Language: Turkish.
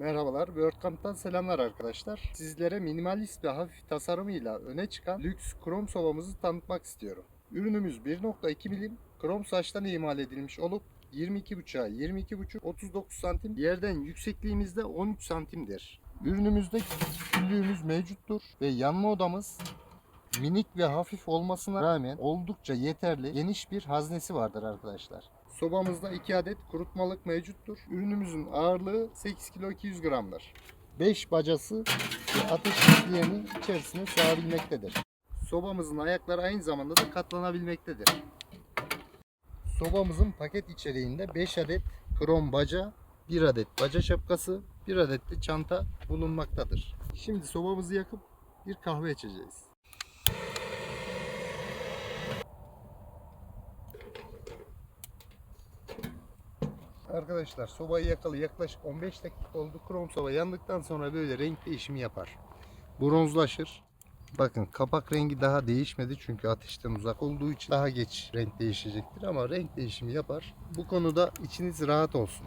Merhabalar, WordCamp'tan selamlar arkadaşlar. Sizlere minimalist ve hafif tasarımıyla öne çıkan lüks krom sobamızı tanıtmak istiyorum. Ürünümüz 1.2 milim krom saçtan imal edilmiş olup 22.5'a 22.5 39 santim yerden yüksekliğimizde 13 santimdir. Ürünümüzde küllüğümüz mevcuttur ve yanma odamız minik ve hafif olmasına rağmen oldukça yeterli geniş bir haznesi vardır arkadaşlar. Sobamızda 2 adet kurutmalık mevcuttur. Ürünümüzün ağırlığı 8 kilo 200 gramdır. 5 bacası ve ateş isteğini içerisine sığabilmektedir. Sobamızın ayakları aynı zamanda da katlanabilmektedir. Sobamızın paket içeriğinde 5 adet krom baca, 1 adet baca şapkası, 1 adet de çanta bulunmaktadır. Şimdi sobamızı yakıp bir kahve içeceğiz. Arkadaşlar sobayı yakalı yaklaşık 15 dakika oldu. Krom soba yandıktan sonra böyle renk değişimi yapar. Bronzlaşır. Bakın kapak rengi daha değişmedi çünkü ateşten uzak olduğu için daha geç renk değişecektir ama renk değişimi yapar. Bu konuda içiniz rahat olsun.